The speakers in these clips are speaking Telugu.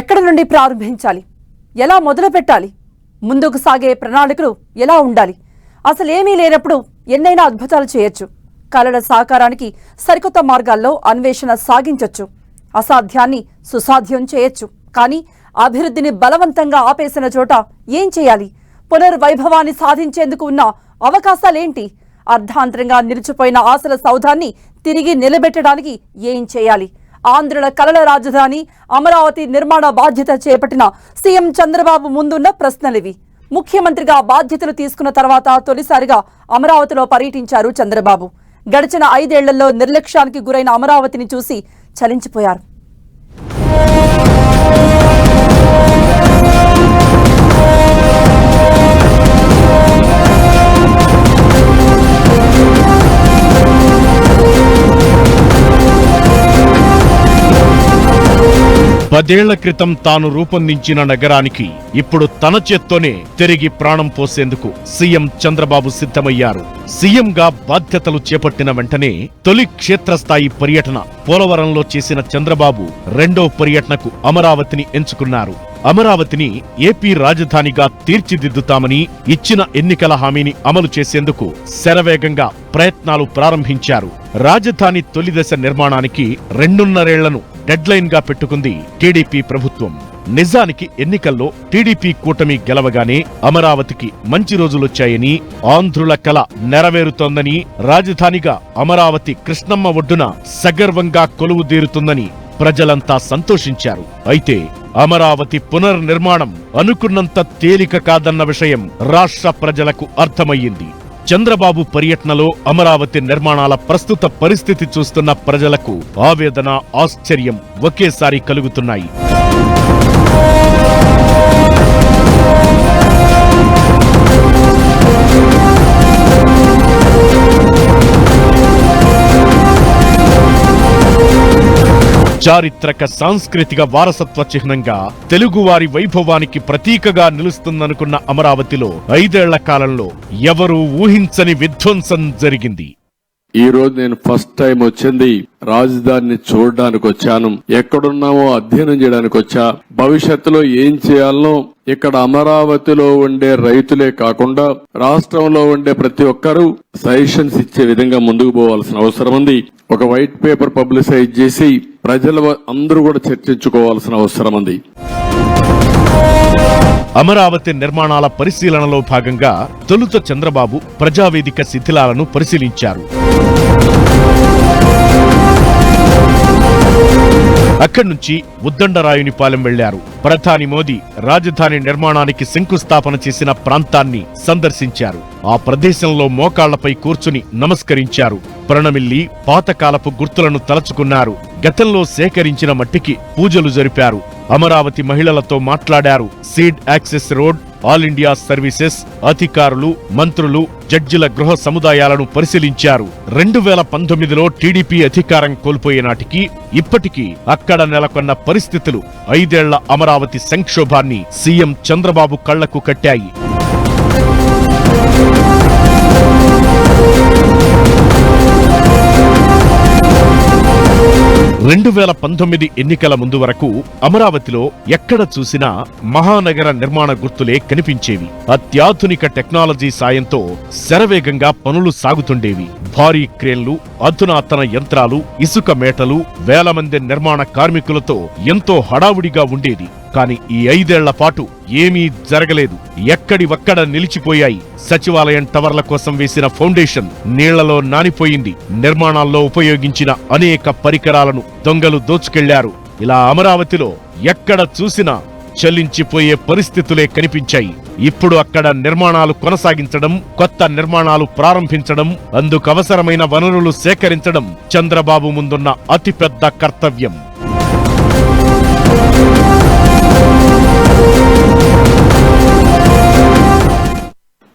ఎక్కడ నుండి ప్రారంభించాలి? ఎలా మొదలు పెట్టాలి ముందుకు సాగే ప్రణాళికలు ఎలా ఉండాలి? అసలేమీ లేనప్పుడు ఎన్నైనా అద్భుతాలు చేయొచ్చు. కళల సాకారానికి సరికొత్త మార్గాల్లో అన్వేషణ సాగించొచ్చు. అసాధ్యాన్ని సుసాధ్యం చేయొచ్చు. కానీ అభివృద్ధిని బలవంతంగా ఆపేసిన చోట ఏం చేయాలి? పునర్వైభవాన్ని సాధించేందుకు ఉన్న అవకాశాలేంటి? అర్ధాంతరంగా నిలిచిపోయిన ఆశల సౌధాన్ని తిరిగి నిలబెట్టడానికి ఏం చేయాలి? ఆంధ్రుల కలల రాజధాని అమరావతి నిర్మాణ బాధ్యత చేపట్టిన సీఎం చంద్రబాబు ముందున్న ప్రశ్నలివి. ముఖ్యమంత్రిగా బాధ్యతలు తీసుకున్న తర్వాత తొలిసారిగా అమరావతిలో పర్యటించారు చంద్రబాబు. గడిచిన ఐదేళ్ళలో నిర్లక్ష్యానికి గురైన అమరావతిని చూసి చలించిపోయారు. పదేళ్ళ క్రితం తాను రూపొందించిన నగరానికి ఇప్పుడు తన చేత్తోనే తిరిగి ప్రాణం పోసేందుకు సీఎం చంద్రబాబు సిద్ధమయ్యారు. సీఎంగా బాధ్యతలు చేపట్టిన వెంటనే తొలి క్షేత్రస్థాయి పర్యటన పోలవరంలో చేసిన చంద్రబాబు రెండో పర్యటనకు అమరావతిని ఎంచుకున్నారు. అమరావతిని ఏపీ రాజధానిగా తీర్చిదిద్దుతామని ఇచ్చిన ఎన్నికల హామీని అమలు చేసేందుకు శరవేగంగా ప్రయత్నాలు ప్రారంభించారు. రాజధాని తొలిదశ నిర్మాణానికి రెండున్నరేళ్ళను డెడ్లైన్గా పెట్టుకుంది టీడీపీ ప్రభుత్వం. నిజానికి ఎన్నికల్లో టీడీపీ కూటమి గెలవగానే అమరావతికి మంచి రోజులొచ్చాయని ఆంధ్రుల కల నెరవేరుతోందని రాజధానిగా అమరావతి కృష్ణమ్మ ఒడ్డున సగర్వంగా కొలువుదీరుతుందని ప్రజలంతా సంతోషించారు. అయితే అమరావతి పునర్నిర్మాణం అనుకున్నంత తేలిక కాదన్న విషయం రాష్ట్ర ప్రజలకు అర్థమయ్యింది. చంద్రబాబు పర్యటనలో అమరావతి నిర్మాణాల ప్రస్తుత పరిస్థితి చూస్తున్న ప్రజలకు ఆవేదన ఆశ్చర్యం ఒకేసారి కలుగుతున్నాయి. చారిత్రక సాంస్కృతిక వారసత్వ చిహ్నంగా తెలుగువారి వైభవానికి ప్రతీకగా నిలుస్తుందనుకున్న అమరావతిలో ఐదేళ్ళ కాలంలో ఎవరూ ఊహించని విధ్వంసం జరిగింది. ఈ రోజు నేను ఫస్ట్ టైం వచ్చింది రాజధానిని చూడడానికి వచ్చాను. ఎక్కడున్నామో అధ్యయనం చేయడానికి వచ్చా. భవిష్యత్తులో ఏం చేయాలనో ఇక్కడ అమరావతిలో ఉండే రైతులే కాకుండా రాష్ట్రంలో ఉండే ప్రతి ఒక్కరూ సజెషన్స్ ఇచ్చే విధంగా ముందుకు పోవాల్సిన అవసరం ఉంది. ఒక వైట్ పేపర్ పబ్లిసైజ్ చేసి ప్రజలు అందరూ కూడా చర్చించుకోవాల్సిన అవసరం ఉంది. అమరావతి నిర్మాణాల పరిశీలనలో భాగంగా తొలుత చంద్రబాబు ప్రజావేదిక శిథిలాలను పరిశీలించారు. అక్కడి నుంచి ఉద్దండరాయునిపాలెం వెళ్ళారు. ప్రధాని మోదీ రాజధాని నిర్మాణానికి శంకుస్థాపన చేసిన ప్రాంతాన్ని సందర్శించారు. ఆ ప్రదేశంలో మోకాళ్ళపై కూర్చుని నమస్కరించారు. ప్రణమిల్లి పాతకాలపు గుర్తులను తలచుకున్నారు. గతంలో సేకరించిన మట్టికి పూజలు జరిపారు. అమరావతి మహిళలతో మాట్లాడారు. Seed access road all India services అధికారులు మంత్రులు జడ్జిల గృహ సముదాయాలను పరిశీలించారు. రెండు వేల పంతొమ్మిదిలో టీడీపీ అధికారం కోల్పోయే నాటికి ఇప్పటికీ అక్కడ నెలకొన్న పరిస్థితులు ఐదేళ్ళ అమరావతి సంక్షోభాన్ని సీఎం చంద్రబాబు కళ్ళకు కట్టాయి. రెండు వేల పంతొమ్మిది ఎన్నికల ముందు వరకు అమరావతిలో ఎక్కడ చూసినా మహానగర నిర్మాణ గుర్తులే కనిపించేవి. అత్యాధునిక టెక్నాలజీ సాయంతో శరవేగంగా పనులు సాగుతుండేవి. భారీ క్రేన్లు అధునాతన యంత్రాలు ఇసుక మేటలు వేల మంది నిర్మాణ కార్మికులతో ఎంతో హడావుడిగా ఉండేది. కానీ ఈ ఐదేళ్ళ పాటు ఏమీ జరగలేదు. ఎక్కడి ఒక్కడ నిలిచిపోయాయి? సచివాలయం టవర్ల కోసం వేసిన ఫౌండేషన్ నీళ్ళలో నానిపోయింది. నిర్మాణాల్లో ఉపయోగించిన అనేక పరికరాలను దొంగలు దోచుకెళ్ళారు. ఇలా అమరావతిలో ఎక్కడ చూసినా చెల్లించిపోయే పరిస్థితులే కనిపించాయి. ఇప్పుడు అక్కడ నిర్మాణాలు కొనసాగించడం కొత్త నిర్మాణాలు ప్రారంభించడం అందుకు అవసరమైన వనరులు సేకరించడం చంద్రబాబు ముందున్న అతిపెద్ద కర్తవ్యం.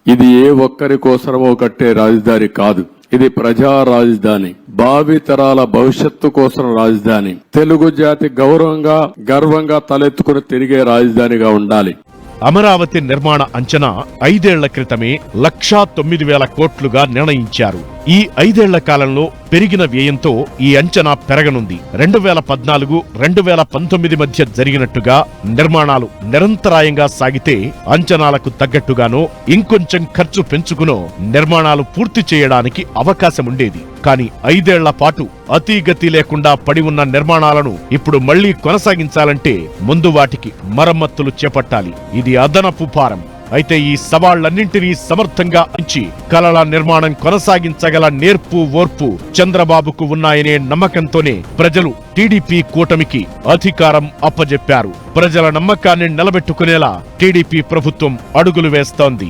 ఇది ఏ ఒక్కరి కోసమో కట్టే రాజధాని కాదు. ఇది ప్రజా రాజధాని. భావి తరాల భవిష్యత్తు కోసం రాజధాని. తెలుగు జాతి గౌరవంగా గర్వంగా తలెత్తుకుని తిరిగే రాజధానిగా ఉండాలి. అమరావతి నిర్మాణ అంచనా ఐదేళ్ళ క్రితమే లక్షా తొమ్మిది వేల కోట్లుగా నిర్ణయించారు. ఈ ఐదేళ్ళ కాలంలో పెరిగిన వ్యయంతో ఈ అంచనా పెరగనుంది. రెండు వేల పద్నాలుగు రెండు వేల పంతొమ్మిది మధ్య జరిగినట్టుగా నిర్మాణాలు నిరంతరాయంగా సాగితే అంచనాలకు తగ్గట్టుగానో ఇంకొంచెం ఖర్చు పెంచుకునో నిర్మాణాలు పూర్తి చేయడానికి అవకాశం ఉండేది కానీ ఐదేళ్ళ పాటు అతీగతి లేకుండా పడి ఉన్న నిర్మాణాలను ఇప్పుడు మళ్ళీ కొనసాగించాలంటే ముందు వాటికి మరమ్మత్తులు చేపట్టాలి. ఇది అదనపు భారం. అయితే ఈ సవాళ్ళన్నింటినీ సమర్థంగా అంచి కలల నిర్మాణం కొనసాగించగల నేర్పు ఓర్పు చంద్రబాబుకు ఉన్నాయనే నమ్మకంతోనే ప్రజలు టీడీపీ కూటమికి అధికారం అప్పజెప్పారు. ప్రజల నమ్మకాన్ని నిలబెట్టుకునేలా టీడీపీ ప్రభుత్వం అడుగులు వేస్తోంది.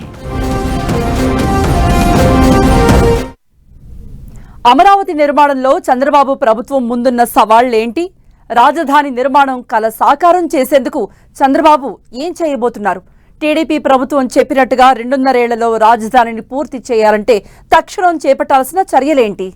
అమరావతి నిర్మాణంలో చంద్రబాబు ప్రభుత్వం ముందున్న సవాళ్ళేంటి రాజధాని నిర్మాణం కల సాకారం చేసేందుకు చంద్రబాబు ఏం చేయబోతున్నారు? టీడీపీ ప్రభుత్వం చెప్పినట్టుగా రెండున్నరేళ్ళలో రాజధానిని పూర్తి చేయాలంటే తక్షణం చేపట్టాల్సిన చర్యలేంటి?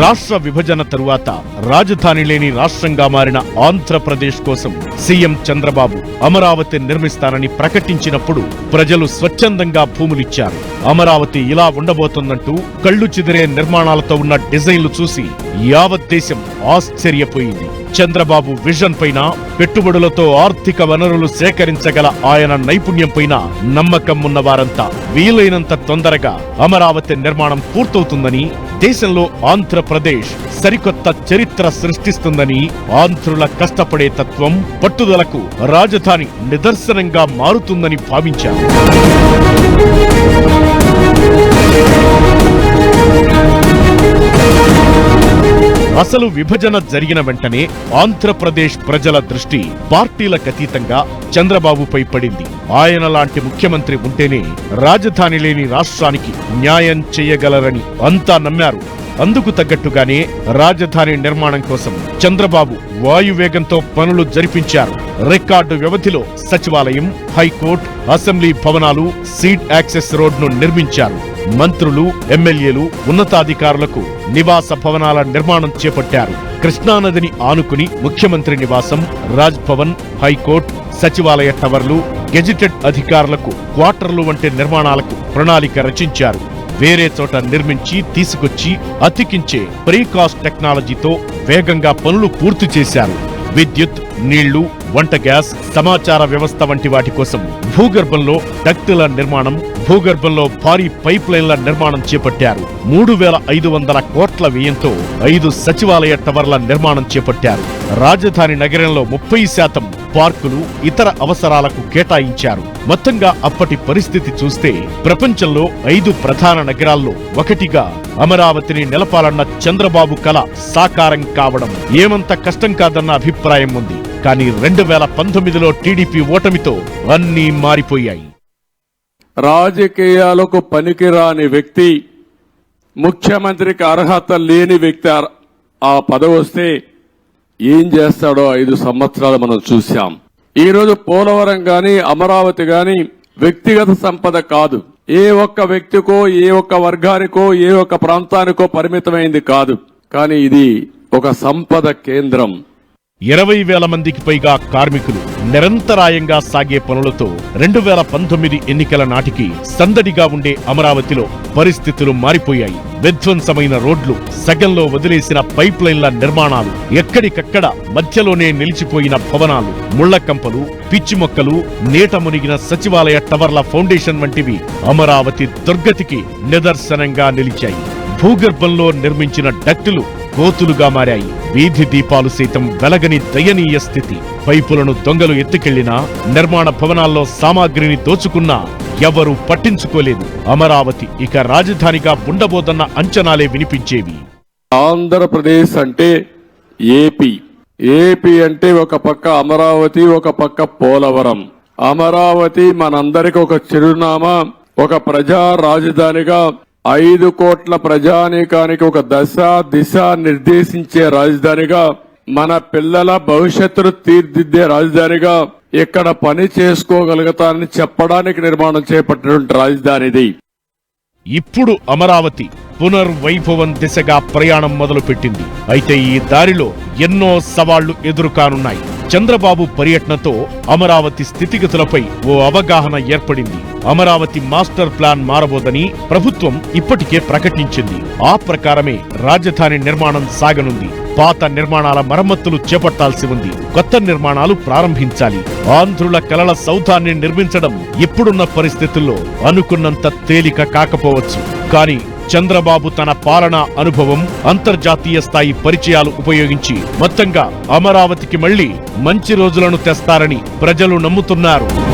రాష్ట్ర విభజన తరువాత రాజధాని లేని రాష్ట్రంగా మారిన ఆంధ్రప్రదేశ్ కోసం సీఎం చంద్రబాబు అమరావతి నిర్మిస్తానని ప్రకటించినప్పుడు ప్రజలు స్వచ్ఛందంగా భూములిచ్చారు. అమరావతి ఇలా ఉండబోతుందంటూ కళ్ళు చిదిరే నిర్మాణాలతో ఉన్న డిజైన్లు చూసి యావత్ దేశం ఆశ్చర్యపోయింది. చంద్రబాబు విజన్ పైన పెట్టుబడులతో ఆర్థిక వనరులు సేకరించగల ఆయన నైపుణ్యం పైన నమ్మకం ఉన్న వారంతా వీలైనంత తొందరగా అమరావతి నిర్మాణం పూర్తవుతుందని దేశంలో ఆంధ్రప్రదేశ్ సరికొత్త చరిత్ర సృష్టిస్తుందని ఆంధ్రుల కష్టపడే తత్వం పట్టుదలకు రాజధాని నిదర్శనంగా మారుతుందని భావించారు. అసలు విభజన జరిగిన వెంటనే ఆంధ్రప్రదేశ్ ప్రజల దృష్టి పార్టీలకు అతీతంగా చంద్రబాబుపై పడింది. ఆయన లాంటి ముఖ్యమంత్రి ఉంటేనే రాజధాని లేని రాష్ట్రానికి న్యాయం చేయగలరని అంతా నమ్మారు. అందుకు తగ్గట్టుగానే రాజధాని నిర్మాణం కోసం చంద్రబాబు వాయువేగంతో పనులు జరిపించారు. రికార్డు వ్యవధిలో సచివాలయం హైకోర్టు అసెంబ్లీ భవనాలు సీట్ యాక్సెస్ రోడ్ను నిర్మించారు. మంత్రులు ఎమ్మెల్యేలు ఉన్నతాధికారులకు నివాస భవనాల నిర్మాణం చేపట్టారు. కృష్ణానదిని ఆనుకుని ముఖ్యమంత్రి నివాసం రాజ్ భవన్ హైకోర్టు సచివాలయ టవర్లు గెజిటెడ్ అధికారులకు క్వార్టర్లు వంటి నిర్మాణాలకు ప్రణాళిక రచించారు. వేరే చోట నిర్మించి తీసుకొచ్చి అతికించే ప్రీకాస్ట్ టెక్నాలజీతో వేగంగా పనులు పూర్తి చేశారు. విద్యుత్ నీళ్ళు వంట గ్యాస్ సమాచార వ్యవస్థ వంటి వాటి కోసం భూగర్భంలో డక్టుల నిర్మాణం భూగర్భంలో భారీ పైప్ లైన్ల నిర్మాణం చేపట్టారు. మూడు వేల ఐదు వందల కోట్ల వ్యయంతో ఐదు సచివాలయ టవర్ల నిర్మాణం చేపట్టారు. రాజధాని నగరంలో ముప్పై శాతం పార్కులు ఇతర అవసరాలకు కేటాయించారు. మొత్తంగా అప్పటి పరిస్థితి చూస్తే ప్రపంచంలో ఐదు ప్రధాన నగరాల్లో ఒకటిగా అమరావతిని నిలపాలన్న చంద్రబాబు కల సాకారం కావడం ఏమంత కష్టం కాదన్న అభిప్రాయం ఉంది. కానీ రెండు వేల పంతొమ్మిదిలో టీడీపీ ఓటమితో అన్నీ మారిపోయాయి. రాజకీయాలకు పనికిరాని వ్యక్తి ముఖ్యమంత్రికి అర్హత లేని వ్యక్తి ఆ- ఆ పదవి వస్తే ఏం చేస్తాడో ఐదు సంవత్సరాలు మనం చూశాం. ఈరోజు పోలవరం గాని అమరావతి గాని వ్యక్తిగత సంపద కాదు. ఏ ఒక్క వ్యక్తికో ఏ ఒక్క వర్గానికో ఏ ఒక్క ప్రాంతానికో పరిమితమైంది కాదు. కానీ ఇది ఒక సంపద కేంద్రం. ఇరవై వేల మందికి పైగా కార్మికులు నిరంతరాయంగా సాగే పనులతో రెండు వేల పంతొమ్మిది ఎన్నికల నాటికి సందడిగా ఉండే అమరావతిలో పరిస్థితులు మారిపోయాయి. విధ్వంసమైన రోడ్లు సగంలో వదిలేసిన పైప్ లైన్ల నిర్మాణాలు ఎక్కడికక్కడ మధ్యలోనే నిలిచిపోయిన భవనాలు ముళ్ళకంపలు పిచ్చి మొక్కలు నీట మునిగిన సచివాలయ టవర్ల ఫౌండేషన్ వంటివి అమరావతి దుర్గతికి నిదర్శనంగా నిలిచాయి. భూగర్భంలో నిర్మించిన డక్టులు కోతులుగా మారాయి. వీధి దీపాలు సైతం వెలగని దయనీయ స్థితి. పైపులను దొంగలు ఎత్తుకెళ్ళినా నిర్మాణ భవనాల్లో సామాగ్రిని దోచుకున్నా ఎవరూ పట్టించుకోలేదు. అమరావతి ఇక రాజధానిగా ఉండబోదన్న అంచనాలే వినిపించేవి. ఆంధ్రప్రదేశ్ అంటే ఏపీ. ఏపీ అంటే ఒక పక్క అమరావతి ఒక పక్క పోలవరం. అమరావతి మనందరికి ఒక చిరునామా ఒక ప్రజా రాజధానిగా ఐదు కోట్ల ప్రజానీకానికి ఒక దశ దిశ నిర్దేశించే రాజధానిగా మన పిల్లల భవిష్యత్తును తీర్దిద్దే రాజధానిగా ఇక్కడ పని చేసుకోగలుగుతానని చెప్పడానికి నిర్మాణం చేపట్టినటువంటి రాజధానిది ఇప్పుడు అమరావతి పునర్వైభవం దిశగా ప్రయాణం మొదలుపెట్టింది. అయితే ఈ దారిలో ఎన్నో సవాళ్ళు ఎదురుకానున్నాయి. చంద్రబాబు పర్యటనతో అమరావతి స్థితిగతులపై ఓ అవగాహన ఏర్పడింది. అమరావతి మాస్టర్ ప్లాన్ మారబోదని ప్రభుత్వం ఇప్పటికే ప్రకటించింది. ఆ ప్రకారమే రాజధాని నిర్మాణం సాగనుంది. పాత నిర్మాణాల మరమ్మతులు చేపట్టాల్సి ఉంది. కొత్త నిర్మాణాలు ప్రారంభించాలి. ఆంధ్రుల కలల సౌధాన్ని నిర్మించడం ఇప్పుడున్న పరిస్థితుల్లో అనుకున్నంత తేలిక కాకపోవచ్చు. కానీ చంద్రబాబు తన పాలనా అనుభవం అంతర్జాతీయ స్థాయి పరిచయాలు ఉపయోగించి మొత్తంగా అమరావతికి మళ్ళీ మంచి రోజులను తెస్తారని ప్రజలు నమ్ముతున్నారు.